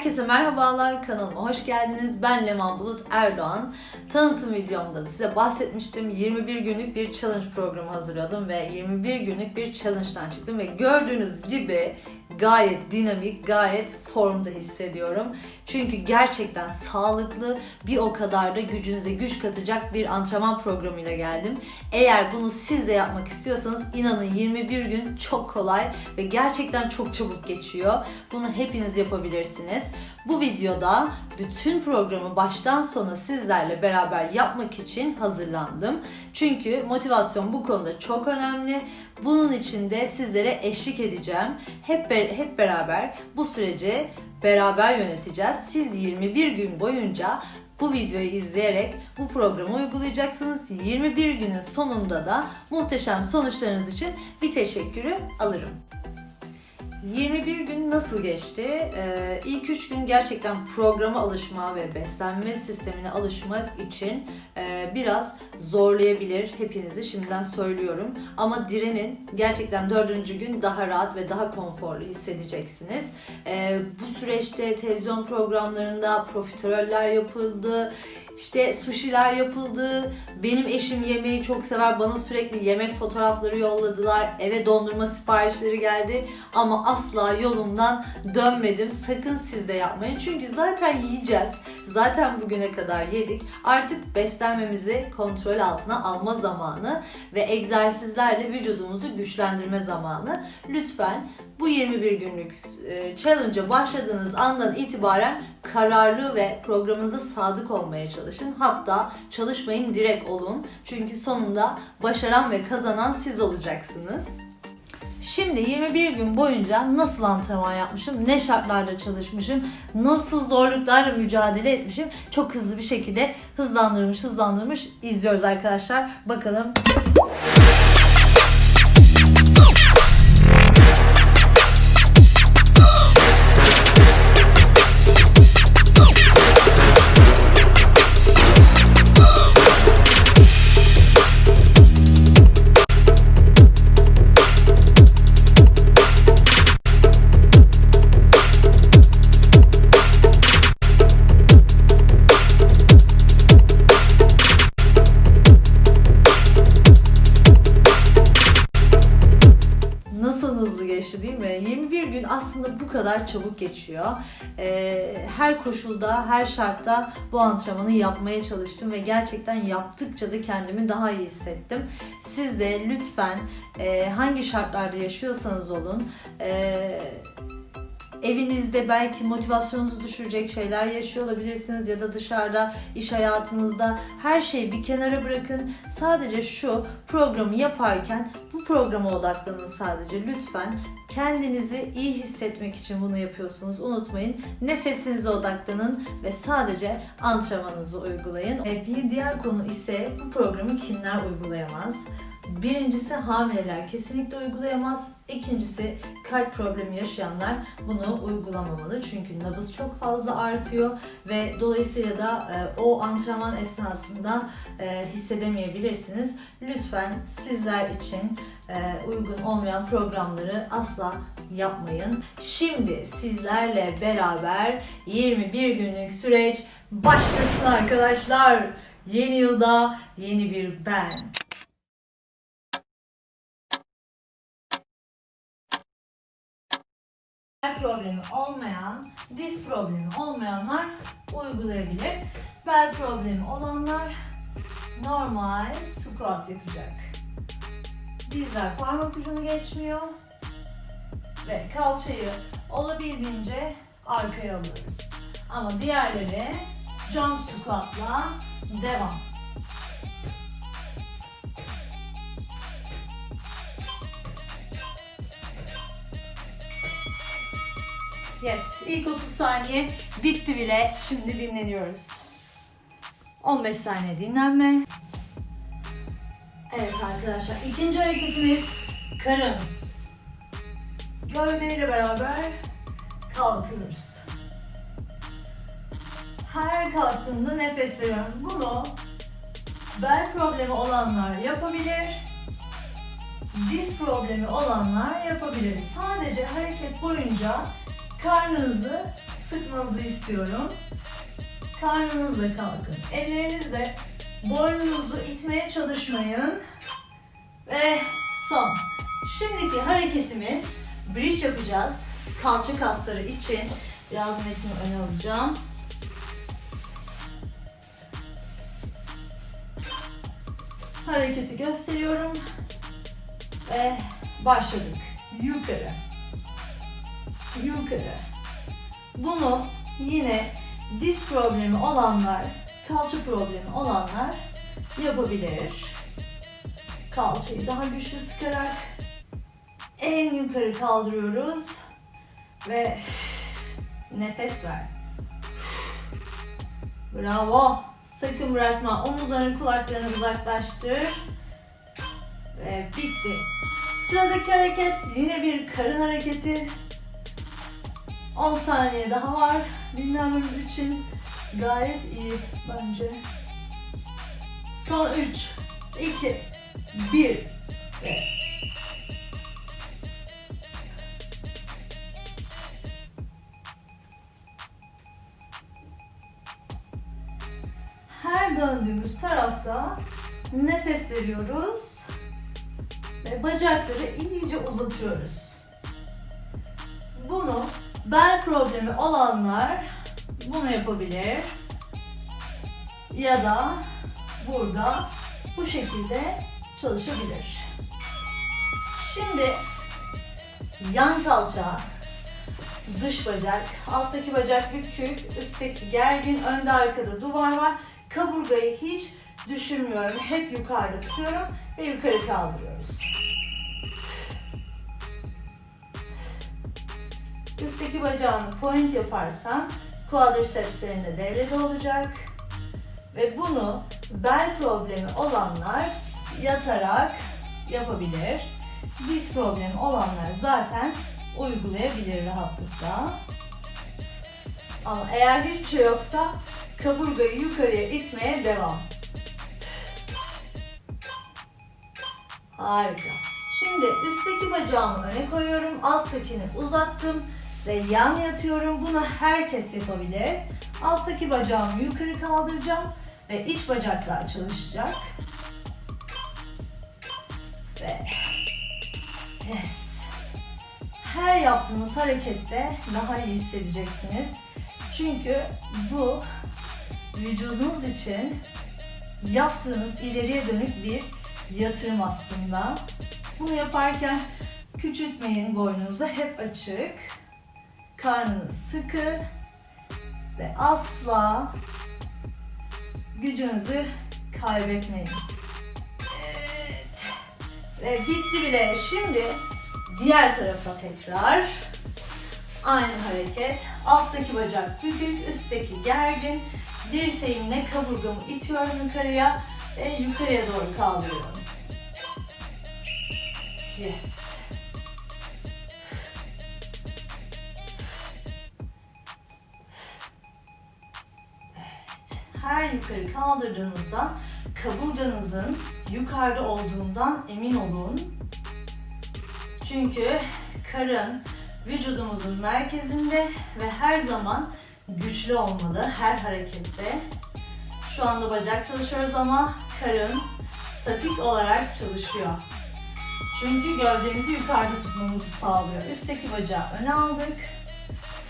Herkese merhabalar, kanalıma hoş geldiniz. Ben Leman Bulut Erdoğan. Tanıtım videomda size bahsetmiştim. 21 günlük bir challenge programı hazırladım ve 21 günlük bir challenge'dan çıktım ve gördüğünüz gibi gayet dinamik, gayet formda hissediyorum. Çünkü gerçekten sağlıklı, bir o kadar da gücünüze güç katacak bir antrenman programıyla geldim. Eğer bunu siz de yapmak istiyorsanız inanın 21 gün çok kolay ve gerçekten çok çabuk geçiyor. Bunu hepiniz yapabilirsiniz. Bu videoda bütün programı baştan sona sizlerle beraber yapmak için hazırlandım. Çünkü motivasyon bu konuda çok önemli. Bunun için de sizlere eşlik edeceğim. Hep hep beraber bu süreci beraber yöneteceğiz. Siz 21 gün boyunca bu videoyu izleyerek bu programı uygulayacaksınız. 21 günün sonunda da muhteşem sonuçlarınız için bir teşekkürü alırım. 21 gün nasıl geçti? Ee, ilk 3 gün gerçekten programa alışma ve beslenme sistemine alışmak için e, biraz zorlayabilir hepinizi şimdiden söylüyorum. Ama direnin gerçekten 4. gün daha rahat ve daha konforlu hissedeceksiniz. Ee, bu süreçte televizyon programlarında profiteroller yapıldı. İşte sushiler yapıldı. Benim eşim yemeği çok sever. Bana sürekli yemek fotoğrafları yolladılar. Eve dondurma siparişleri geldi. Ama asla yolumdan dönmedim. Sakın siz de yapmayın. Çünkü zaten yiyeceğiz. Zaten bugüne kadar yedik. Artık beslenmemizi kontrol altına alma zamanı ve egzersizlerle vücudumuzu güçlendirme zamanı. Lütfen bu 21 günlük e, challenge'a başladığınız andan itibaren kararlı ve programınıza sadık olmaya çalışın. Hatta çalışmayın direkt olun. Çünkü sonunda başaran ve kazanan siz olacaksınız. Şimdi 21 gün boyunca nasıl antrenman yapmışım, ne şartlarda çalışmışım, nasıl zorluklarla mücadele etmişim çok hızlı bir şekilde hızlandırmış hızlandırmış izliyoruz arkadaşlar. Bakalım hızlı geçti değil mi? 21 gün aslında bu kadar çabuk geçiyor. Ee, her koşulda, her şartta bu antrenmanı yapmaya çalıştım ve gerçekten yaptıkça da kendimi daha iyi hissettim. Siz de lütfen e, hangi şartlarda yaşıyorsanız olun, e, evinizde belki motivasyonunuzu düşürecek şeyler yaşıyor olabilirsiniz ya da dışarıda iş hayatınızda her şeyi bir kenara bırakın. Sadece şu programı yaparken bu programa odaklanın sadece lütfen. Kendinizi iyi hissetmek için bunu yapıyorsunuz. Unutmayın. Nefesinize odaklanın ve sadece antrenmanınızı uygulayın. E, Bir diğer konu ise bu programı kimler uygulayamaz? Birincisi hamileler kesinlikle uygulayamaz. İkincisi kalp problemi yaşayanlar bunu uygulamamalı. Çünkü nabız çok fazla artıyor ve dolayısıyla da e, o antrenman esnasında e, hissedemeyebilirsiniz. Lütfen sizler için e, uygun olmayan programları asla yapmayın. Şimdi sizlerle beraber 21 günlük süreç başlasın arkadaşlar. Yeni yılda yeni bir ben. Problemi olmayan, diz problemi olmayanlar uygulayabilir. Bel problemi olanlar normal squat yapacak. Dizler parmak ucunu geçmiyor ve kalçayı olabildiğince arkaya alıyoruz. Ama diğerleri jump squat'la devam. Yes, ilk 30 saniye bitti bile. Şimdi dinleniyoruz. 15 saniye dinlenme. Evet arkadaşlar, ikinci hareketimiz karın. Gövdeyle beraber kalkıyoruz. Her kalktığında nefes veriyorum. Bunu bel problemi olanlar yapabilir. Diz problemi olanlar yapabilir. Sadece hareket boyunca karnınızı sıkmanızı istiyorum. Karnınızla kalkın. Ellerinizle boynunuzu itmeye çalışmayın. Ve son. Şimdiki hareketimiz bridge yapacağız. Kalça kasları için biraz metini öne alacağım. Hareketi gösteriyorum. Ve başladık. Yukarı. Yukarı. Bunu yine diz problemi olanlar, kalça problemi olanlar yapabilir. Kalçayı daha güçlü sıkarak en yukarı kaldırıyoruz ve nefes ver. Bravo. Sakın bırakma. Omuzlarını kulaklarını uzaklaştır. Ve bitti. Sıradaki hareket yine bir karın hareketi. 10 saniye daha var dinlenmemiz için. Gayet iyi bence. Son 3, 2, 1 ve her döndüğümüz tarafta nefes veriyoruz ve bacakları iyice uzatıyoruz. Bel problemi olanlar bunu yapabilir. Ya da burada bu şekilde çalışabilir. Şimdi yan kalça, dış bacak, alttaki bacak bükük, üstteki gergin, önde arkada duvar var. Kaburgayı hiç düşürmüyorum. Hep yukarıda tutuyorum ve yukarı kaldırıyoruz. Üstteki bacağını point yaparsan quadricepslerinde devrede olacak. Ve bunu bel problemi olanlar yatarak yapabilir. Diz problemi olanlar zaten uygulayabilir rahatlıkla. Ama eğer hiçbir şey yoksa kaburgayı yukarıya itmeye devam. Harika. Şimdi üstteki bacağımı öne koyuyorum. Alttakini uzattım ve yan yatıyorum. Bunu herkes yapabilir. Alttaki bacağımı yukarı kaldıracağım ve iç bacaklar çalışacak. Ve yes. Her yaptığınız harekette daha iyi hissedeceksiniz. Çünkü bu vücudunuz için yaptığınız ileriye dönük bir yatırım aslında. Bunu yaparken küçültmeyin boynunuzu hep açık. Karnınız sıkı ve asla gücünüzü kaybetmeyin. Evet. Ve bitti bile. Şimdi diğer tarafa tekrar. Aynı hareket. Alttaki bacak bükük, üstteki gergin. Dirseğimle kaburgamı itiyorum yukarıya ve yukarıya doğru kaldırıyorum. Yes. Her yukarı kaldırdığınızda kaburganızın yukarıda olduğundan emin olun. Çünkü karın vücudumuzun merkezinde ve her zaman güçlü olmalı her harekette. Şu anda bacak çalışıyoruz ama karın statik olarak çalışıyor. Çünkü gövdemizi yukarıda tutmamızı sağlıyor. Üstteki bacağı öne aldık.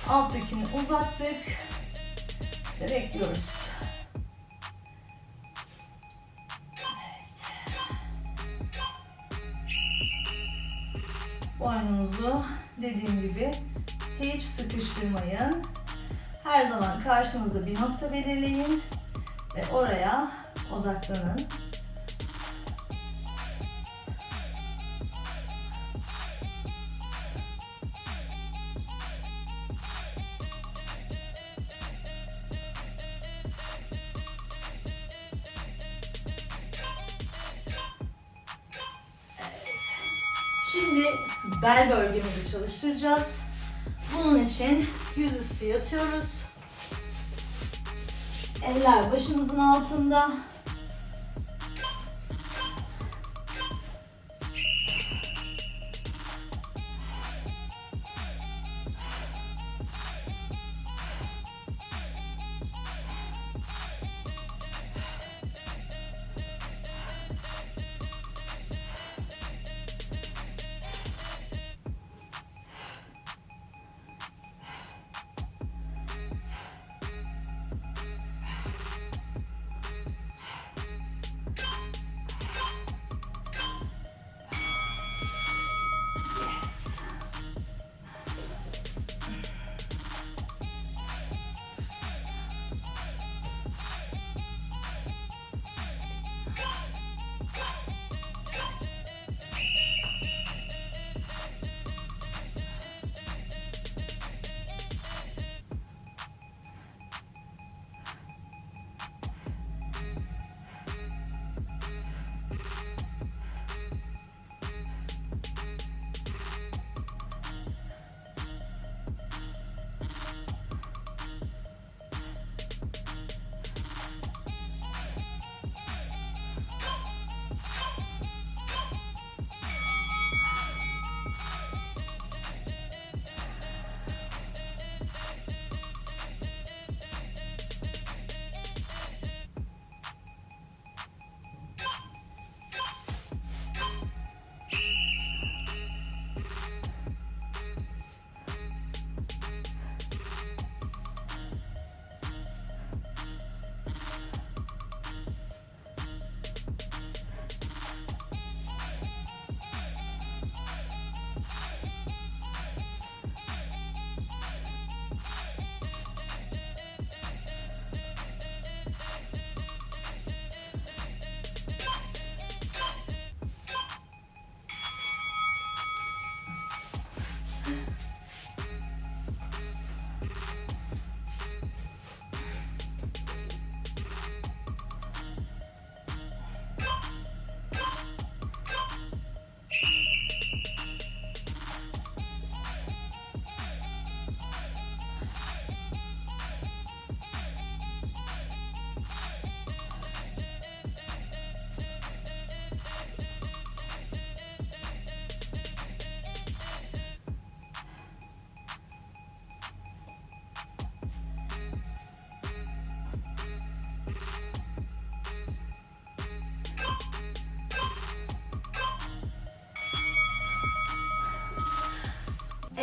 Alttakini uzattık. Ve bekliyoruz. Boynunuzu dediğim gibi hiç sıkıştırmayın. Her zaman karşınızda bir nokta belirleyin ve oraya odaklanın. Bel bölgemizi çalıştıracağız. Bunun için yüzüstü yatıyoruz. Eller başımızın altında.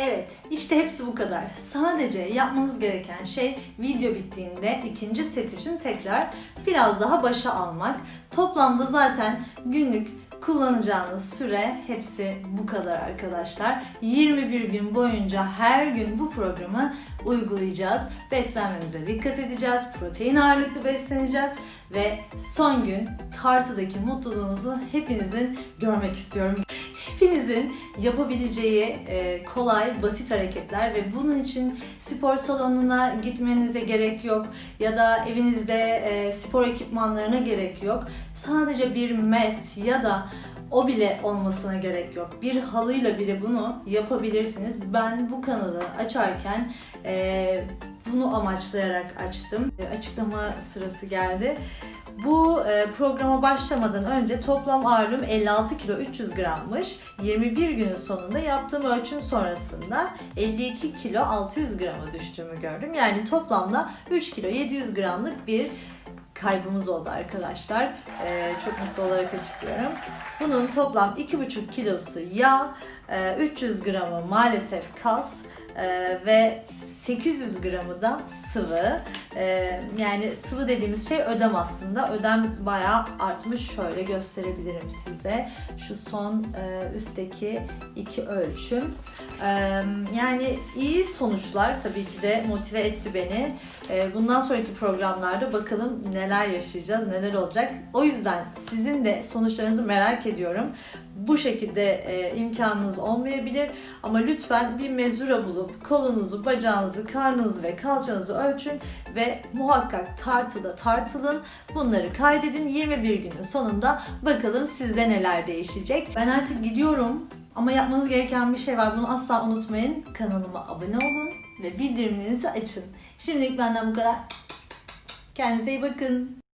Evet, işte hepsi bu kadar. Sadece yapmanız gereken şey video bittiğinde ikinci set için tekrar biraz daha başa almak. Toplamda zaten günlük kullanacağınız süre hepsi bu kadar arkadaşlar. 21 gün boyunca her gün bu programı uygulayacağız. Beslenmemize dikkat edeceğiz. Protein ağırlıklı besleneceğiz ve son gün tartıdaki mutluluğunuzu hepinizin görmek istiyorum. Hepinizin yapabileceği e, kolay, basit hareketler ve bunun için spor salonuna gitmenize gerek yok ya da evinizde e, spor ekipmanlarına gerek yok. Sadece bir mat ya da o bile olmasına gerek yok. Bir halıyla bile bunu yapabilirsiniz. Ben bu kanalı açarken e, bunu amaçlayarak açtım. E, açıklama sırası geldi. Bu e, programa başlamadan önce toplam ağırlığım 56 kilo 300 grammış. 21 günün sonunda yaptığım ölçüm sonrasında 52 kilo 600 grama düştüğümü gördüm. Yani toplamda 3 kilo 700 gramlık bir kaybımız oldu arkadaşlar. E, çok mutlu olarak açıklıyorum. Bunun toplam 2,5 kilosu yağ, e, 300 gramı maalesef kas e, ve 800 gramı da sıvı. Ee, yani sıvı dediğimiz şey ödem aslında. Ödem bayağı artmış. Şöyle gösterebilirim size. Şu son e, üstteki iki ölçüm. Ee, yani iyi sonuçlar tabii ki de motive etti beni. Ee, bundan sonraki programlarda bakalım neler yaşayacağız, neler olacak. O yüzden sizin de sonuçlarınızı merak ediyorum. Bu şekilde e, imkanınız olmayabilir ama lütfen bir mezura bulup kolunuzu, bacağınızı, karnınızı ve kalçanızı ölçün ve muhakkak tartıda tartılın. Bunları kaydedin. 21 günün sonunda bakalım sizde neler değişecek. Ben artık gidiyorum ama yapmanız gereken bir şey var. Bunu asla unutmayın. Kanalıma abone olun ve bildirimlerinizi açın. Şimdilik benden bu kadar. Kendinize iyi bakın.